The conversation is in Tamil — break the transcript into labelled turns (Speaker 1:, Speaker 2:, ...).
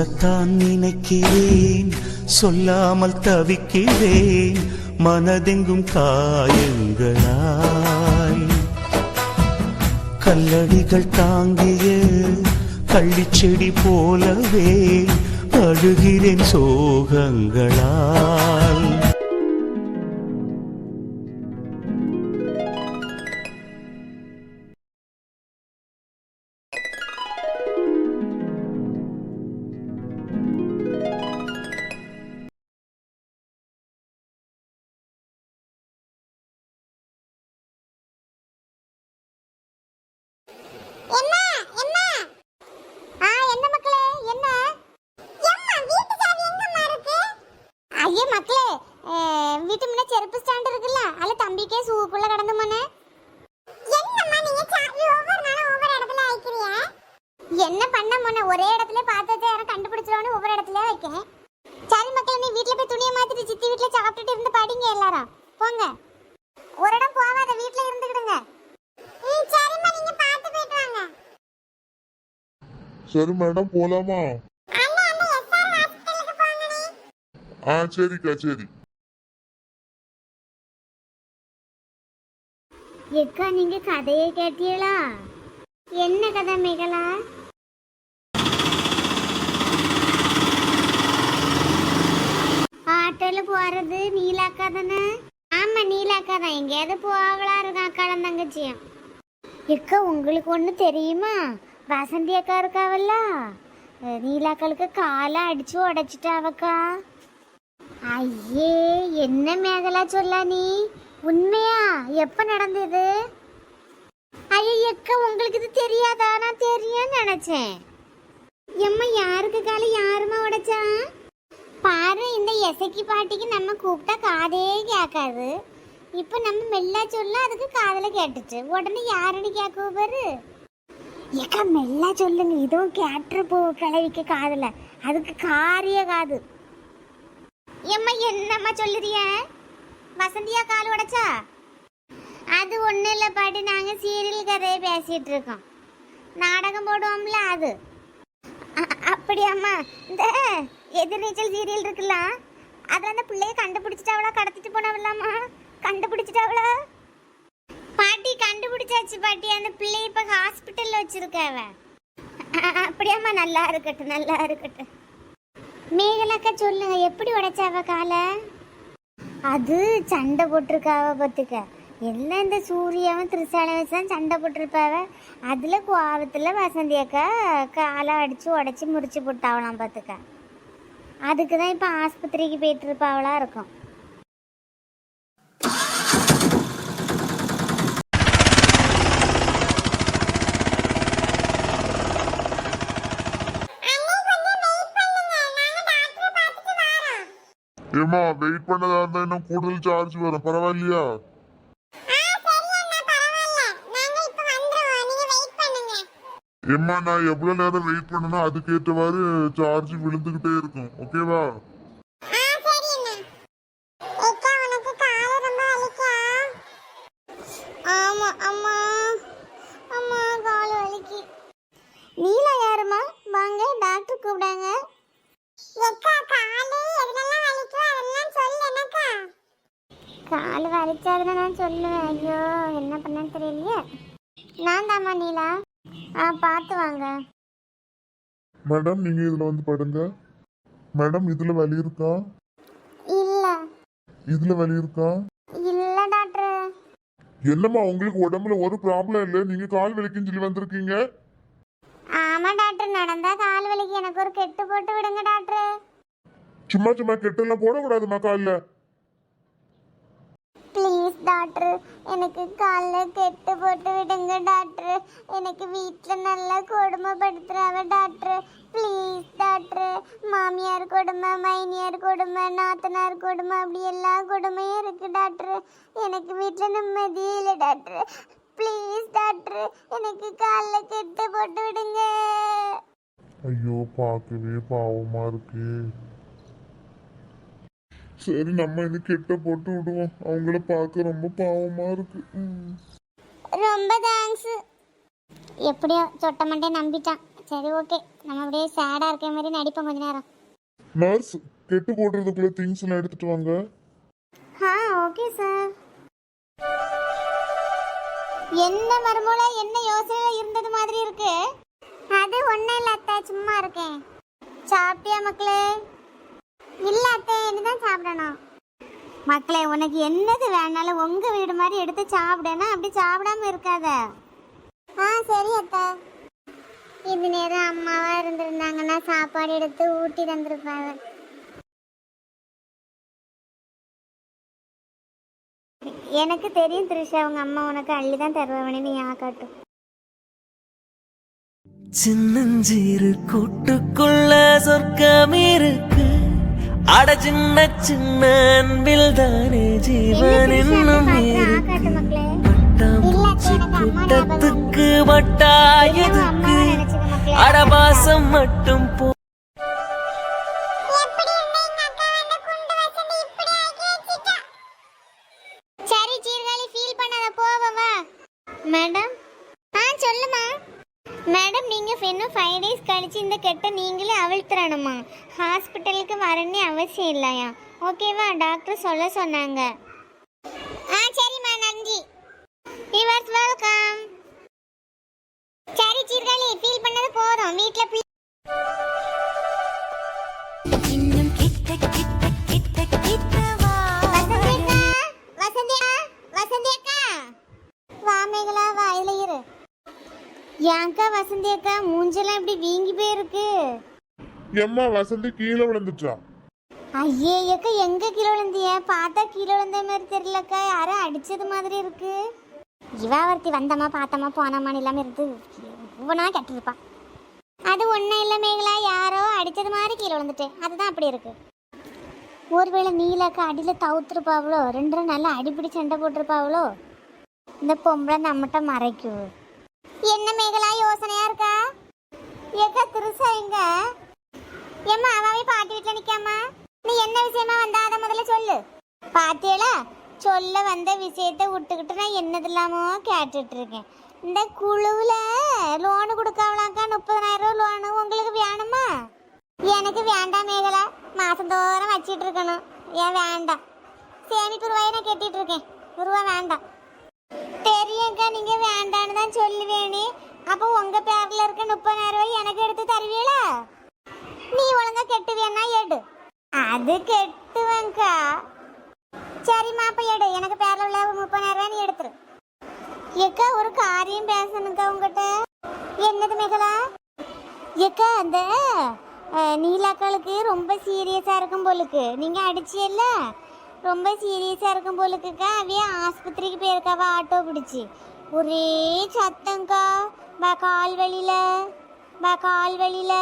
Speaker 1: சொல்லத்தான் நினைக்கிறேன் சொல்லாமல் தவிக்கிறேன் மனதெங்கும் காயங்களாய். கல்லடிகள் தாங்கிய கள்ளிச்செடி போலவே அழுகிறேன் சோகங்களால்
Speaker 2: மக்களே வீட்டு முன்ன செருப்பு ஸ்டாண்ட் இருக்குல்ல அல்ல தம்பிக்கே சூக்குள்ள கடந்து மனே என்னம்மா நீங்க சாவி ஒவ்வொரு ஒவ்வொரு இடத்துல வைக்கிறீங்க? என்ன பண்ண முன்ன ஒரே இடத்துல பார்த்தது யாரும் கண்டுபிடிச்சிருவோன்னு ஒவ்வொரு இடத்துல வைக்கேன் சரி மக்களே நீ வீட்ல போய் துணியை மாத்திட்டு சித்தி வீட்ல சாப்பிட்டுட்டு இருந்து படிங்க எல்லாரும். போங்க. ஒரு இடம் போகாத வீட்ல இருந்துக்கிடுங்க. சரிம்மா நீங்க பார்த்து போயிட்டு வாங்க.
Speaker 3: சரி மேடம் போலாமா? ஆ சரிக்கா சரி.
Speaker 2: எக்கா நீங்க கதையை கேட்டீங்களா? என்ன கதை மேகலா? ஆட்டோல போறது நீலாக்கா தானே? ஆமா நீலாக்கா தான். எங்கேயாவது போகலா இருக்கா அக்காளும் தங்கச்சியும் எக்கா உங்களுக்கு ஒண்ணு தெரியுமா? வசந்தி அக்கா இருக்காவல்ல? நீலாக்களுக்கு காலை அடிச்சு உடைச்சிட்டாவக்கா. ஐயே என்ன மேகலா சொல்ல நீ? உண்மையா? எப்ப நடந்தது? ஐய எக்க உங்களுக்கு இது தெரியாதா? நான் தெரியும் நினைச்சேன். எம்மா யாருக்கு கால யாருமா உடைச்சா? பாரு இந்த எசைக்கு பாட்டிக்கு நம்ம கூப்பிட்டா காதே கேட்காது. இப்போ நம்ம மெல்லா சொல்ல அதுக்கு காதுல கேட்டுச்சு. உடனே யாருன்னு கேட்க பாரு. ஏக்கா மெல்லா சொல்லுங்க. இதுவும் கேட்டுரு போ கிளவிக்க காதுல. அதுக்கு காரிய காது. எம்மா என்னம்மா சொல்லுறிய? வசந்தியா கால் உடைச்சா? அது ஒன்றும் இல்லை பாட்டி நாங்கள் சீரியல் கதையை பேசிகிட்டு இருக்கோம். நாடகம் போடுவோம்ல அது. அப்படியாம்மா? இந்த எதிர்நீச்சல் சீரியல் இருக்குல்ல அதில் அந்த பிள்ளைய கண்டுபிடிச்சிட்டாவளா? கடத்திட்டு போனவளாம்மா? கண்டுபிடிச்சிட்டாவளா? பாட்டி கண்டுபிடிச்சாச்சு பாட்டி. அந்த பிள்ளைய இப்போ ஹாஸ்பிட்டலில் வச்சுருக்காவ அப்படியாம்மா? நல்லா இருக்கட்டும் நல்லா இருக்கட்டும். மேகலாக்கா சொல்லுங்க எப்படி உடைச்சாவ காலை? அது சண்டை போட்டிருக்காவ பார்த்துக்க. எல்லாம் இந்த சூர்யாவும் திரிசாலையும் வச்சு தான் சண்டை போட்டிருப்பாவ. அதில் கோவத்தில் வசந்தி அக்கா காலை அடித்து உடச்சி முறிச்சு போட்டாவலாம் பார்த்துக்க. அதுக்கு தான் இப்போ ஆஸ்பத்திரிக்கு போயிட்டு இருப்பாவளா இருக்கும்.
Speaker 3: ஏமா வெயிட் பண்ணதா இருந்தா இன்னும் கூடுதல் சார்ஜ் வரும். பரவாயில்லையா? ஏம்மா நான் எவ்வளவு நேரம் வெயிட் பண்ணணும் அதுக்கேற்றவாறு சார்ஜ் விழுந்துகிட்டே இருக்கும். ஓகேவா
Speaker 2: ஆமா அம்மா அம்மா கால் வலிக்கு நீலா யாருமா வாங்க டாக்டர் கூப்பிடாங்க கால் வலிச்சாதுன்னு நான் சொல்லுவேன். ஐயோ என்ன பண்ணேன்னு தெரியலையே. நான் தாம்மா நீலா. ஆ பார்த்து வாங்க.
Speaker 3: மேடம் நீங்க இதுல வந்து படுங்க. மேடம் இதுல வலி இருக்கா?
Speaker 2: இல்ல.
Speaker 3: இதுல வலி இருக்கா?
Speaker 2: இல்ல டாக்டர்.
Speaker 3: என்னம்மா உங்களுக்கு உடம்புல ஒரு ப்ராப்ளம் இல்லை? நீங்க கால் வலிக்குன்னு சொல்லி வந்திருக்கீங்க.
Speaker 2: ஆமா டாக்டர். நடந்தா கால் வலிக்கு. எனக்கு ஒரு கெட்டு போட்டு விடுங்க டாக்டர்.
Speaker 3: சும்மா சும்மா கெட்டெல்லாம் போடக்கூடாதும்மா காலில்.
Speaker 2: டாக்டர் எனக்கு காலில் கெட்டு போட்டு விடுங்க டாக்டர் எனக்கு வீட்டில் நல்லா கொடுமைப்படுத்துகிறாவ டாக்டர் ப்ளீஸ் டாக்டர் மாமியார் கொடுமை மைனியார் கொடுமை நாத்தனார் கொடுமை அப்படி எல்லா கொடுமையும் இருக்குது டாக்டர் எனக்கு வீட்டில் நிம்மதியே இல்லை டாக்டர் ப்ளீஸ் டாக்டர் எனக்கு காலில் கெட்டு போட்டு விடுங்க.
Speaker 3: ஐயோ பார்க்கவே பாவமாக இருக்குது சரி நம்ம இது கெட்ட போட்டு விடுவோம். அவங்கள பார்க்க ரொம்ப பாவமா இருக்கு. ம்.
Speaker 2: ரொம்ப தேங்க்ஸ் எப்படியோ சொட்ட மண்டே நம்பிட்டான். சரி ஓகே நம்ம அப்படியே சேடாக இருக்க மாதிரி நடிப்போம் கொஞ்ச நேரம்.
Speaker 3: நர்ஸ் கெட்டு போடுறதுக்குள்ள திங்ஸ் எல்லாம் எடுத்துட்டு வாங்க.
Speaker 2: ஆ ஓகே சார் என்ன மருமூல என்ன யோசனையில இருந்தது மாதிரி இருக்கு? அது ஒண்ணும் இல்ல அத்தை சும்மா இருக்கேன். சாப்பிட்டியா மக்களே? இல்ல அத்தை இனிதான் சாப்பிடணும். மக்களே உனக்கு என்னது வேணாலும் உங்க வீடு மாதிரி எடுத்து சாப்பிடனா அப்படி சாப்பிடாம இருக்காத. ஆ சரி அத்தை. இது நேரம் அம்மாவா இருந்திருந்தாங்கன்னா சாப்பாடு எடுத்து ஊட்டி தந்திருப்பாங்க. எனக்கு தெரியும் த்ரிஷா உங்க அம்மா உனக்கு அள்ளி தான் தருவாங்கன்னு நீ ஆக்காட்டும்
Speaker 4: சின்னஞ்சீரு கூட்டுக்குள்ள சொர்க்கம் இருக்கு அட சின்ன சின்ன அன்பில் தானே ஜீவன் இன்னும் கூட்டத்துக்கு வட்டாயதுக்கு அடவாசம் மட்டும் போ
Speaker 2: மேடம் நீங்கள் இன்னும் ஃபைவ் டேஸ் கழிச்சு இந்த கெட்ட நீங்களே அவிழ்த்துறணுமா ஹாஸ்பிட்டலுக்கு வரணும்னு அவசியம் இல்லையா? ஓகேவா? டாக்டர் சொல்ல சொன்னாங்க. ஆ சரிம்மா நன்றி. யுவர்ஸ் வெல்கம் சரி சீர்காழி ஃபீல் பண்ணது போதும். போய் ஏன்க்கா வசந்தி அக்கா மூஞ்செல்லாம் இப்படி வீங்கி போயிருக்கு.
Speaker 3: எம்மா வசந்தி கீழே விழுந்துட்டா.
Speaker 2: ஐயே அக்கா எங்க கீழே விழுந்திய? பார்த்தா கீழே விழுந்த மாதிரி தெரியலக்கா. யாரும் அடிச்சது மாதிரி இருக்கு. இவா ஒருத்தி வந்தம்மா பார்த்தம்மா போனம்மான்னு இல்லாம இருந்து ஒவ்வொன்றா கட்டிருப்பா. அது ஒன்றும் இல்லை மேகலா யாரோ அடிச்சது மாதிரி கீழே விழுந்துட்டேன் அதுதான் அப்படி இருக்கு. ஒருவேளை நீலாக்கா அடியில் தவுத்துருப்பாவளோ? ரெண்டு ரெண்டு நல்லா அடிப்பிடி சண்டை போட்டிருப்பாவளோ? இந்த பொம்பளை நம்மகிட்ட மறைக்கும் என்ன மேகலா யோசனையா இருக்கா? ஏக்கா திருசா எங்க ஏம்மா அவாவே பாட்டி வீட்டுல நிக்காமா? நீ என்ன விஷயமா வந்தா? அதை முதல்ல சொல்லு. பாத்தியல சொல்ல வந்த விஷயத்த விட்டுக்கிட்டு நான் என்னது இல்லாமோ கேட்டுட்டு இருக்கேன் இந்த குழுவில் லோனு கொடுக்காவலாக்கா முப்பதனாயிரம் ரூபா லோனு உங்களுக்கு வேணுமா? எனக்கு வேண்டாம் மேகலா. மாதந்தோறும் வச்சிட்டு இருக்கணும் ஏன் வேண்டாம்? சேமிப்பு ரூபாயை நான் கட்டிட்டு இருக்கேன் ரூபா வேண்டாம். நீங்க வேண்டான்னு தான் சொல்லுவேனே. அப்போ உங்க பேர்ல இருக்க முப்பதாயிரம் ரூபாய் எனக்கு எடுத்து தருவீங்களா நீ ஒழுங்கா கெட்டுவியன்னா எடு. அது கெட்டுவேங்க்கா சரிம்மா அப்ப எடு. எனக்கு பேர்ல உள்ள முப்பதாயிரம் ரூபாய் நீ எடுத்துரு. ஏக்கா ஒரு காரியம் பேசணுக்கா உங்ககிட்ட. என்னது மேகலா? ஏக்கா அந்த நீலாக்களுக்கு ரொம்ப சீரியஸா இருக்கும் போலுக்கு. நீங்க அடிச்சியல்ல? ரொம்ப சீரியஸாக இருக்கும் போலுக்குக்கா. அவைய ஆஸ்பத்திரிக்கு போயிருக்காவா ஆட்டோ பிடிச்சி. ஒரே சத்தங்கா பா கால் வலியில. பா கால் வலியில.